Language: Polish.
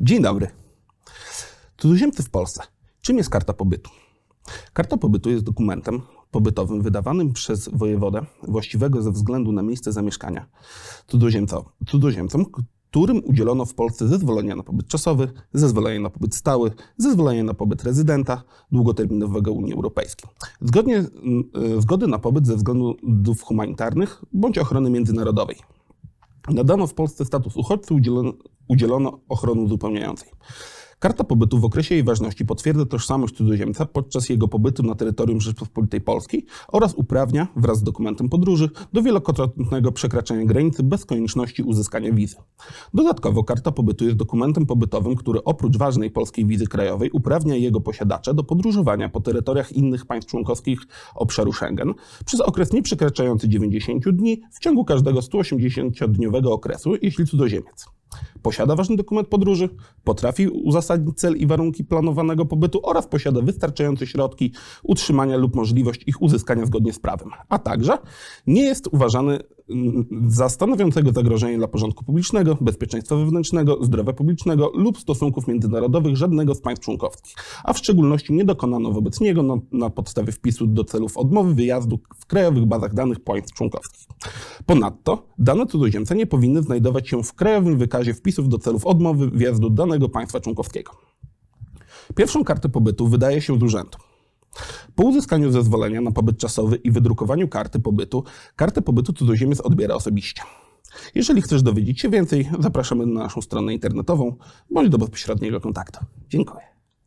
Dzień dobry. Cudzoziemcy w Polsce. Czym jest karta pobytu? Karta pobytu jest dokumentem pobytowym wydawanym przez wojewodę właściwego ze względu na miejsce zamieszkania cudzoziemcom, którym udzielono w Polsce zezwolenia na pobyt czasowy, zezwolenia na pobyt stały, zezwolenia na pobyt rezydenta długoterminowego Unii Europejskiej. Zgodnie, mm, e, zgody na pobyt ze względów humanitarnych bądź ochrony międzynarodowej. Nadano w Polsce status uchodźcy, udzielono, udzielono ochrony uzupełniającej. Karta pobytu w okresie jej ważności potwierdza tożsamość cudzoziemca podczas jego pobytu na terytorium Rzeczypospolitej Polskiej oraz uprawnia, wraz z dokumentem podróży, do wielokrotnego przekraczania granicy bez konieczności uzyskania wizy. Dodatkowo karta pobytu jest dokumentem pobytowym, który oprócz ważnej polskiej wizy krajowej uprawnia jego posiadacza do podróżowania po terytoriach innych państw członkowskich obszaru Schengen przez okres nie przekraczający 90 dni w ciągu każdego 180-dniowego okresu, jeśli cudzoziemiec posiada ważny dokument podróży, potrafi uzasadnić cel i warunki planowanego pobytu oraz posiada wystarczające środki utrzymania lub możliwość ich uzyskania zgodnie z prawem, a także nie jest uważany za stanowiącego zagrożenie dla porządku publicznego, bezpieczeństwa wewnętrznego, zdrowia publicznego lub stosunków międzynarodowych żadnego z państw członkowskich, a w szczególności nie dokonano wobec niego na, na podstawie wpisu do celów odmowy wyjazdu w krajowych bazach danych państw członkowskich. Ponadto dane cudzoziemca nie powinny znajdować się w krajowym wykazie wpisów do celów odmowy wjazdu danego państwa członkowskiego. Pierwszą kartę pobytu wydaje się z urzędu. Po uzyskaniu zezwolenia na pobyt czasowy i wydrukowaniu karty pobytu, kartę pobytu cudzoziemiec odbiera osobiście. Jeżeli chcesz dowiedzieć się więcej, zapraszamy na naszą stronę internetową bądź do bezpośredniego kontaktu. Dziękuję.